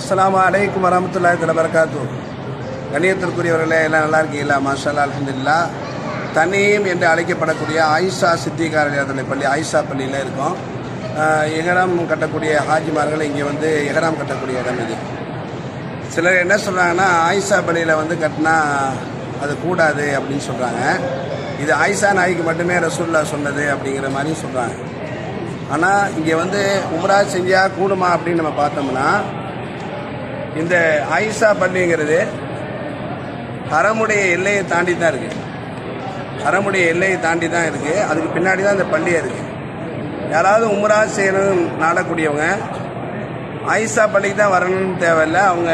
அஸ்லாம் அலைக்கும் வரமத்துல்லா இதில் பரகாத்து கணியத்திற்குரியவர்களே எல்லாம் நல்லா இருக்கீங்களா? மாஷல்லா அலமதுல்லா தனியும் என்று அழைக்கப்படக்கூடிய ஆயிஷா சித்திகாரலை பள்ளி ஆயிஷா பள்ளியில் இருக்கோம். எகராம் எஹராம் கட்டக்கூடிய ஹாஜிமார்கள் இங்கே வந்து எஹராம் கட்டக்கூடிய இடம் இது. சிலர் என்ன சொல்கிறாங்கன்னா ஆயிஷா பள்ளியில் வந்து கட்டினா அது கூடாது அப்படின்னு சொல்கிறாங்க இது ஆயிஷா நாய்க்கு மட்டுமே ரசூல்லா சொன்னது அப்படிங்கிற மாதிரியும் சொல்கிறாங்க ஆனால் இங்கே வந்து உம்ரா செஞ்சால் கூடுமா அப்படின்னு நம்ம பார்த்தோம்னா இந்த ஆயிஷா பள்ளிங்கிறது ஹரமுடைய எல்லையை தாண்டி தான் இருக்குது அறமுடைய எல்லையை தாண்டி தான் இருக்குது அதுக்கு பின்னாடி தான் இந்த பள்ளியே இருக்குது யாராவது உம்ரா செய்யணும் நாடக்கூடியவங்க ஆயிஷா பள்ளிக்கு தான் வரணும்னு தேவையில்ல. அவங்க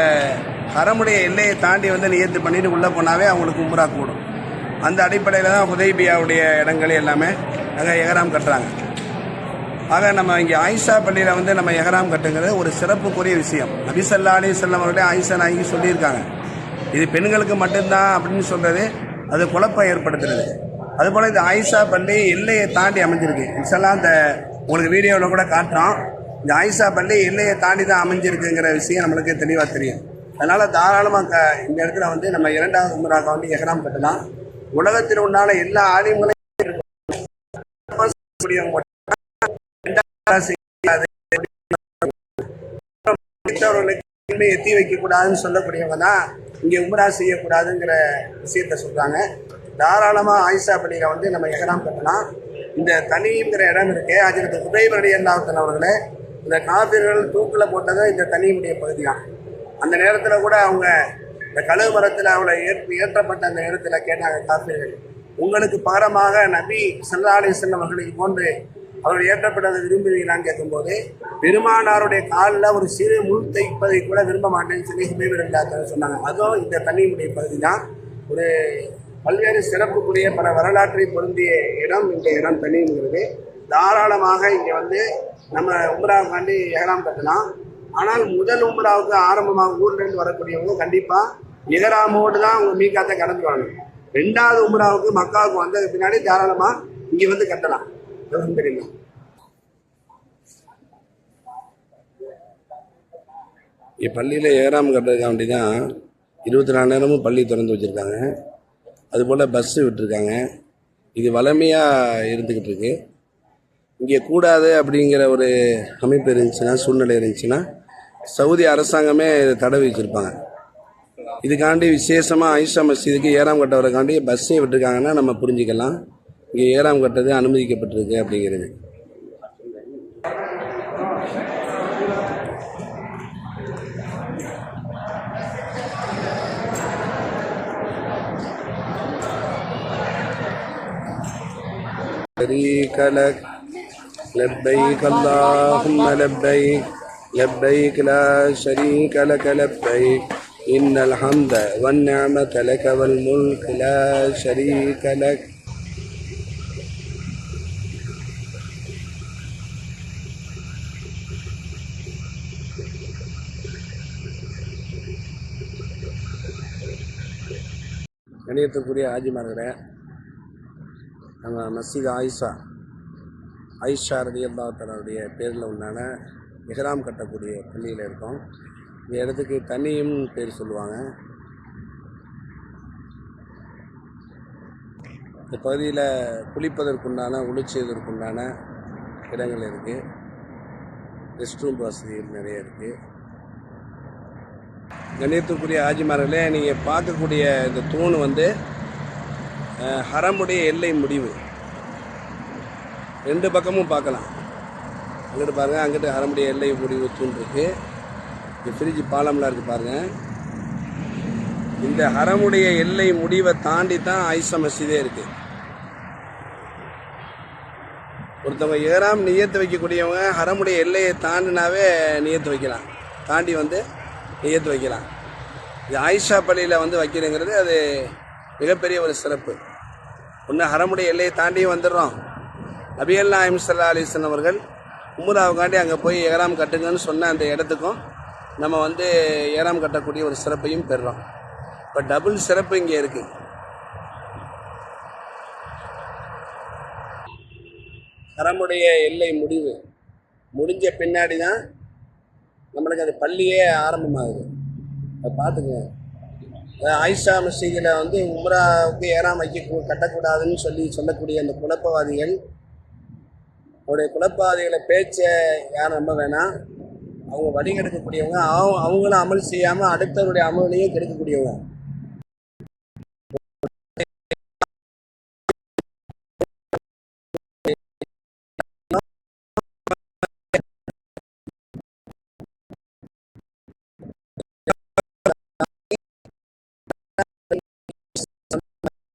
ஹரமுடைய எல்லையை தாண்டி வந்து நியத்து பண்ணிட்டு உள்ளே போனாவே அவங்களுக்கு உம்ரா கூடும். அந்த அடிப்படையில் தான் ஹுதைபியாவுடைய இடங்கள் எல்லாமே அங்கே எகராம் கட்டுறாங்க. ஆக நம்ம இங்கே ஆயிஷா பள்ளியில் வந்து நம்ம எஹராம் கட்டுங்கிறது ஒரு சிறப்புக்குரிய விஷயம். நபிசல்லா அலி செல்லம் அவர்களே ஆயிஷா நாயகி சொல்லியிருக்காங்க. இது பெண்களுக்கு மட்டும்தான் அப்படின்னு சொல்கிறது அது குழப்பம் ஏற்படுத்துறது. அதுபோல் இந்த ஆயிஷா பள்ளி எல்லையை தாண்டி அமைஞ்சிருக்கு. இன்ஷல்லா இந்த உங்களுக்கு வீடியோவில் கூட காட்டுறோம். இந்த ஆயிஷா பள்ளி எல்லையை தாண்டி தான் அமைஞ்சிருக்குங்கிற விஷயம் நம்மளுக்கு தெளிவாக தெரியும். அதனால் தாராளமாக க இந்த இடத்துல வந்து நம்ம இரண்டாவது உமராக வந்து எஹராம் கட்டலாம். உலகத்தில் உண்டான எல்லா ஆலயங்களையும் மற்றவர்களுக்கு எத்தி வைக்க கூடாதுன்னு சொல்லக்கூடியவங்க தான் இங்கே உம்ரா செய்யக்கூடாதுங்கிற விஷயத்த சொல்றாங்க. தாராளமா ஆயிஷா பள்ளியில வந்து நம்ம எகராம் கட்டலாம். இந்த தனிங்கிற இடம் இருக்கு அதில் உதயவரடி அல்லாத்தன் அவர்களே இந்த காபிர்கள் தூக்கில் போட்டது இந்த தனியுடைய பகுதி தான் அந்த நேரத்தில் கூட அவங்க இந்த கழுவு மரத்தில் அவளை ஏற்று ஏற்றப்பட்ட அந்த நேரத்தில் கேட்டாங்க காப்பீர்கள் உங்களுக்கு பாரமாக நபி சல்லா அலி செல்லம் போன்று அவர் ஏற்றப்பட்டதை விரும்புவீங்களான்னு கேட்கும்போது பெருமானாருடைய காலில் ஒரு சிறு முள் தைப்பதை கூட விரும்ப மாட்டேன்னு சொல்லி ஹுமைபிரல்லாத்த சொன்னாங்க. அதுவும் இந்த தண்ணியினுடைய பகுதி தான் ஒரு பல்வேறு சிறப்புக்குரிய பல வரலாற்றை பொருந்திய இடம் இந்த இடம் தண்ணிங்கிறது தாராளமாக இங்கே வந்து நம்ம உம்ராவுக்காண்டி ஏகலாம் கட்டலாம். ஆனால் முதல் உம்ராவுக்கு ஆரம்பமாக ஊர்லேருந்து வரக்கூடியவங்க கண்டிப்பாக நிகராமோடு தான் அவங்க மீக்காத்தை கடந்துருவாங்க ரெண்டாவது உம்ராவுக்கு மக்காவுக்கு வந்ததுக்கு பின்னாடி தாராளமாக இங்கே வந்து கட்டலாம். விவரம் தெரியுமா பள்ளியில் ஏறாமல் கட்டுறதுக்காண்டி தான் இருபத்தி நாலு நேரமும் பள்ளி திறந்து வச்சுருக்காங்க. அதுபோல் பஸ்ஸு விட்டுருக்காங்க. இது வளமையாக இருந்துக்கிட்டு இருக்கு. இங்கே கூடாது அப்படிங்கிற ஒரு அமைப்பு இருந்துச்சுன்னா சூழ்நிலை இருந்துச்சுன்னா சவுதி அரசாங்கமே இதை தடை வச்சுருப்பாங்க இதுக்காண்டி விசேஷமாக ஐஷா மசீதுக்கு ஏறாம் கட்டவரைக்காண்டி பஸ்ஸே விட்டுருக்காங்கன்னா நம்ம புரிஞ்சுக்கலாம். இங்கே ஏறாம் கட்டது அனுமதிக்கப்பட்டிருக்கு அப்படிங்கிறது شريك لك لبيك اللهم لبيك لبيك لا شريك لك لبيك إن الحمد والنعمة لك والملك لا شريك لك கணியத்துக்குரிய ஆஜிமார்களே நம்ம மஸ்ஜித் ஆயிஷா ஆயிஷா ரதி அல்லாத்தனுடைய பேரில் உண்டான இஹ்ராம் கட்டக்கூடிய பள்ளியில் இருக்கோம். இந்த இடத்துக்கு தனியும் பேர் சொல்லுவாங்க. இந்த பகுதியில் குளிப்பதற்குண்டான உளிச்சதற்குண்டான இடங்கள் இருக்குது ரெஸ்ட் ரூம் வசதிகள் நிறைய இருக்குது கண்ணியத்துக்குரிய ஆஜிமார்களே நீங்கள் பார்க்கக்கூடிய இந்த தூண் வந்து ஹரமுடைய எல்லை முடிவு. ரெண்டு பக்கமும் பார்க்கலாம். அங்கிட்டு பாருங்கள் அங்கிட்டு ஹரமுடைய எல்லை முடிவு தூண் இருக்கு. இந்த ஃப்ரிட்ஜ் பாலம்லாம் இருக்குது பாருங்கள் இந்த ஹரமுடைய எல்லை முடிவை தாண்டி தான் ஆயிஷா மசிதே இருக்குது ஒருத்தவங்க ஏறாம் நியத்து வைக்கக்கூடியவங்க ஹரமுடைய எல்லையை தாண்டினாவே நியத்து வைக்கலாம். தாண்டி வந்து நியத்து வைக்கலாம். இது ஆயிஷா பள்ளியில் வந்து வைக்கிறேங்கிறது அது மிகப்பெரிய ஒரு சிறப்பு. ஒன்று ஹரமுடைய எல்லையை தாண்டியும் வந்துடுறோம். நபியல் நாயம் சல்லா அலிஸ்லாம் அவர்கள் உம்ராவுக்காண்டி அங்கே போய் ஏறாம் கட்டுங்கன்னு சொன்ன அந்த இடத்துக்கும் நம்ம வந்து ஏறாம் கட்டக்கூடிய ஒரு சிறப்பையும் பெறுறோம். இப்போ டபுள் சிறப்பு இங்கே இருக்குது ஹரமுடைய எல்லை முடிவு. முடிஞ்ச பின்னாடி தான் நம்மளுக்கு அது பள்ளியே ஆரம்பமாகுது. அதை பார்த்துக்குங்க ஆயிஷா மசீதியில் வந்து உம்ராவுக்கு ஏறாம் வைக்க கட்டக்கூடாதுன்னு சொல்லி சொல்லக்கூடிய அந்த குழப்பவாதிகள் அவருடைய குழப்பவாதிகளை பேச்சை யாரும் நம்ப வேணாம். அவங்க வழி கெடுக்கக்கூடியவங்க அவங்க அவங்களும் அமல் செய்யாமல் அடுத்தவருடைய அமலையும் கெடுக்கக்கூடியவங்க.